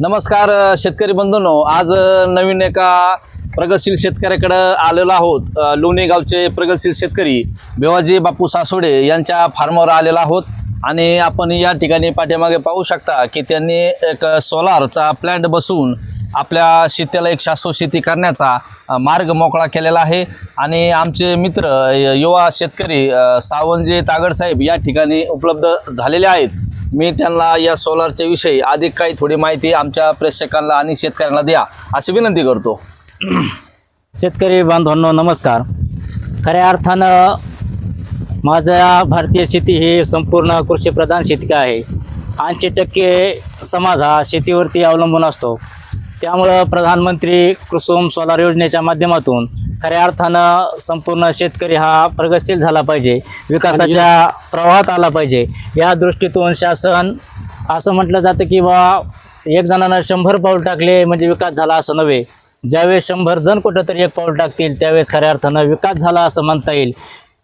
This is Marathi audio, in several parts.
नमस्कार शेतकरी बंधूंनो. आज नवीन एका प्रगतशील शेतकऱ्याकडं आलेलो आहोत. लोणी गावचे प्रगतशील शेतकरी बेवाजी बापू सासोडे यांच्या फार्मवर आलेलो आहोत. आणि आपण या ठिकाणी पाठीमागे पाहू शकता की त्यांनी एक सोलारचा प्लॅन्ट बसवून आपल्या शेतीला एक शाश्वत शेती करण्याचा मार्ग मोकळा केलेला आहे. आणि आमचे मित्र युवा शेतकरी अ, सावंतजी तागडसाहेब या ठिकाणी उपलब्ध झालेले आहेत. मी त्यांना या सोलारच्या विषयी अधिक काही थोडी माहिती आमच्या प्रेक्षकांना आणि शेतकऱ्यांना द्या अशी विनंती करतो. शेतकरी बांधवांनो नमस्कार. खऱ्या अर्थानं माझ्या भारतीय शेती ही संपूर्ण कृषीप्रधान शेती आहे. ऐंशी टक्के समाज हा शेतीवरती अवलंबून असतो. त्यामुळं प्रधानमंत्री कुसुम सोलार योजनेच्या माध्यमातून खऱ्या अर्थानं संपूर्ण शेतकरी हा प्रगतशील झाला पाहिजे. विकासाच्या प्रवाहात आला पाहिजे. या दृष्टीतून शासन असं म्हटलं जातं की बा एक जणानं शंभर पाऊल टाकले म्हणजे विकास झाला असं नव्हे. ज्यावेळेस शंभर जण कुठंतरी एक पाऊल टाकतील त्यावेळेस खऱ्या अर्थानं विकास झाला असं म्हणता येईल.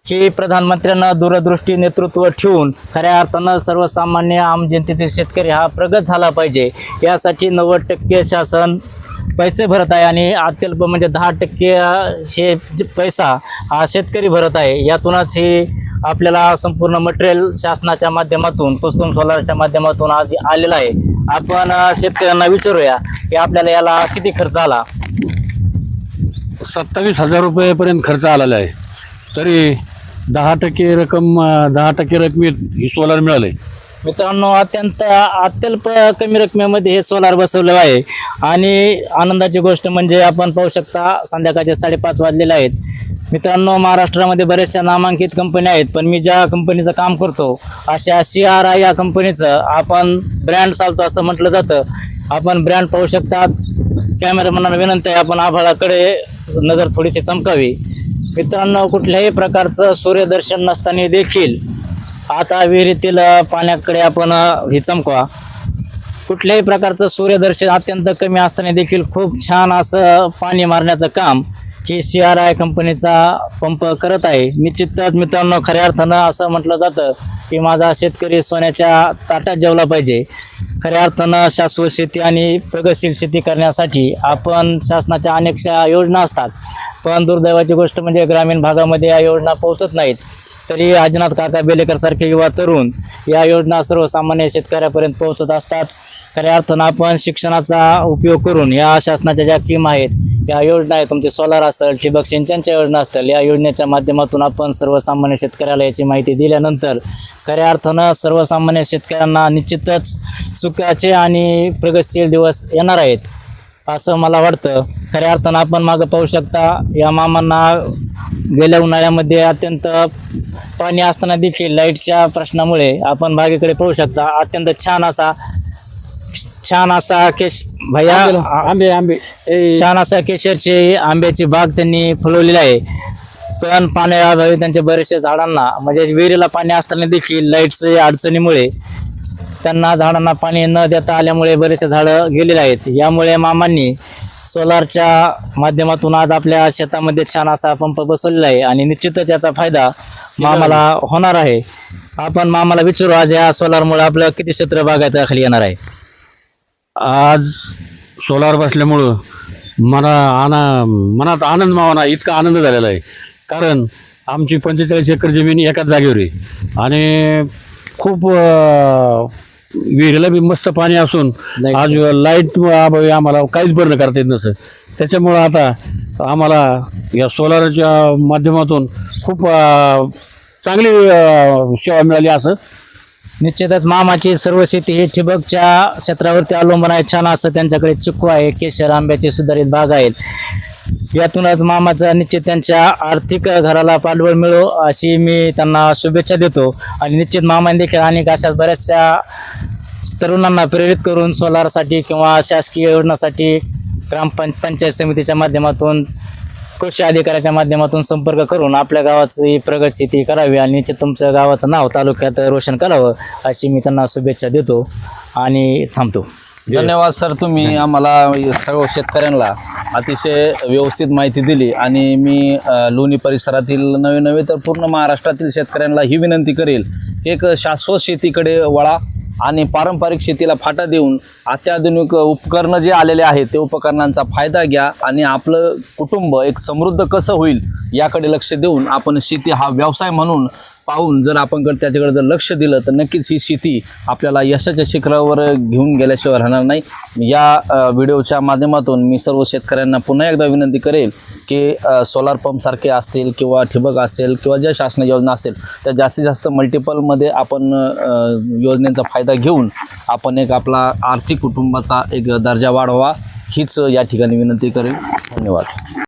ही प्रधानमंत्र्यांना दूरदृष्टी नेतृत्व ठेवून खऱ्या अर्थानं सर्वसामान्य आम जनतेतील शेतकरी हा प्रगत झाला पाहिजे. यासाठी नव्वद टक्के शासन पैसे भरत आहे आणि अत्यल्प म्हणजे दहा टक्के हे पैसा हा शेतकरी भरत आहे यातूनच हे आपल्याला संपूर्ण मटेरियल शासनाच्या माध्यमातून कुसुम सोलारच्या माध्यमातून आज आलेला आहे. आपण शेतकऱ्यांना विचारूया की आपल्याला याला किती खर्च आला? सत्तावीस हजार रुपयेपर्यंत खर्च आलेला आहे. तरी दहा टक्के रक्कम दहा टक्के रकमेत ही सोलार मिळाले. मित्रांनो अत्यंत अत्यल्प कमी रकमेमध्ये हे सोलार बसवलं आहे. आणि आनंदाची गोष्ट म्हणजे आपण पाहू शकता संध्याकाळचे साडेपाच वाजलेले आहेत. मित्रांनो महाराष्ट्रामध्ये बऱ्याचशा नामांकित कंपन्या आहेत पण मी ज्या कंपनीचं काम करतो अशा सी आर आय या कंपनीचं आपण ब्रँड चालतो असं म्हटलं जातं. आपण ब्रँड पाहू शकता. कॅमेरामॅनला विनंती आहे आपण आभाळाकडे नजर थोडीशी चमकावी. मित्रांनो कुठल्याही प्रकारचं सूर्यदर्शन नसताना देखील आता विहिरीतील पाण्याकडे आपण हे चमकवा. कुठल्याही प्रकारचं सूर्यदर्शन अत्यंत कमी असताना देखील खूप छान असं पाणी मारण्याचं काम के सी आर आय कंपनीचा पंप करत आहे. निश्चितच मित्रांनो खऱ्या अर्थानं असं म्हटलं जातं की माझा शेतकरी सोन्याच्या ताटात जेवला पाहिजे. खऱ्या अर्थानं शाश्वत शेती आणि प्रगतशील शेती करण्यासाठी आपण शासनाच्या अनेकशा योजना असतात. पण दुर्दैवाची गोष्ट म्हणजे ग्रामीण भागामध्ये या योजना पोहोचत नाहीत. तरी आजनाथ काका बेलेकरसारखे युवा तरुण या योजना सर्वसामान्य शेतकऱ्यापर्यंत पोहोचत असतात. खऱ्या अर्थानं आपण शिक्षणाचा उपयोग करून या शासनाच्या ज्या स्कीम आहेत या योजना आहेत तुमचे सोलार असेल ठिबक सिंचनच्या योजना असतील या योजनेच्या माध्यमातून आपण सर्वसामान्य शेतकऱ्याला याची माहिती दिल्यानंतर खऱ्या अर्थानं सर्वसामान्य शेतकऱ्यांना निश्चितच सुखाचे आणि प्रगतशील दिवस येणार आहेत असं मला वाटतं. खऱ्या अर्थानं आपण मागं पाहू शकता या मामांना गेल्या उन्हाळ्यामध्ये अत्यंत पाणी असताना देखील लाईटच्या प्रश्नामुळे आपण बागेकडे पाहू शकता. अत्यंत छान असा छान असा केश भैया आंबे आंबे छान असा केशरची आंब्याची बाग त्यांनी फुलवलेली आहे. पण पाण्याअभावी त्यांच्या बरेचशा झाडांना म्हणजे विहिरीला पाणी असताना देखील लाईटच्या अडचणीमुळे त्यांना झाडांना पाणी न देता आल्यामुळे बरेचसे झाडं गेलेले आहेत. यामुळे मामांनी सोलारच्या माध्यमातून आज आपल्या शेतामध्ये छान असा पंप बसवलेला आहे आणि निश्चितच याचा फायदा मामाला होणार आहे. आपण मामाला विचारू आज या सोलारमुळे आपलं किती क्षेत्र बागायत खाली येणार आहे? आज सोलार बसल्यामुळं मला आना मनात आनंद मावना इतका आनंद झालेला आहे. कारण आमची पंचेचाळीस एकर जमीन एकाच जागेवर आहे. आणि खूप विहिरीला बी मस्त पाणी असून. आज लाइट अभावी आम्हाला काहीच बंद करता येत नसतं. त्याच्यामुळं आता आम्हाला या सोलारच्या माध्यमातून खूप चांगली सेवा मिळाली असं निश्चितच मामाची सर्व शेती ही ठिबकच्या क्षेत्रावरती अवलंबून आहे. छान असं त्यांच्याकडे चिक्कू आहे केशर आंब्याची सुधारित बाग आहेत. यातूनच मामाचा निश्चित त्यांच्या आर्थिक घराला पाठबळ मिळो अशी मी त्यांना शुभेच्छा देतो. आणि निश्चित मामाने देखील अनेक अशा बऱ्याचशा तरुणांना प्रेरित करून सोलारसाठी किंवा शासकीय योजनासाठी ग्रामपंच पंचायत समितीच्या माध्यमातून कृषी अधिकाऱ्याच्या माध्यमातून संपर्क करून आपल्या गावाची प्रगत शेती करावी आणि निश्चित तुमच्या गावाचं नाव तालुक्यात रोशन करावं अशी मी त्यांना शुभेच्छा देतो. आणि थांबतो. धन्यवाद सर. तुम्ही आम्हाला सर्व शेतकऱ्यांना अतिशय व्यवस्थित माहिती दिली आणि मी लोणी परिसरातील नवे नवे तर पूर्ण महाराष्ट्रातील शेतकऱ्यांना ही विनंती करेल की एक शाश्वत शेतीकडे वळा. आणि पारंपरिक शेतीला फाटा देऊन अत्याधुनिक उपकरणं जे आलेले आहेत ते उपकरणांचा फायदा घ्या आणि आपलं कुटुंब एक समृद्ध कसं होईल याकडे लक्ष देऊन आपण शेती हा व्यवसाय म्हणून पाहून जर आपण जर त्याच्याकडे जर लक्ष दिलं तर नक्कीच ही शेती आपल्याला यशाच्या शिखरावर घेऊन गेल्याशिवाय राहणार नाही. या व्हिडिओच्या माध्यमातून मी सर्व शेतकऱ्यांना पुन्हा एकदा विनंती करेल की सोलार पंपसारखे असतील किंवा ठिबक असेल किंवा ज्या शासन योजना असेल त्या जास्तीत जास्त मल्टिपलमध्ये आपण योजनेचा फायदा घेऊन आपण एक आपला आर्थिक कुटुंबाचा एक दर्जा वाढवा हीच या ठिकाणी विनंती करेल. धन्यवाद.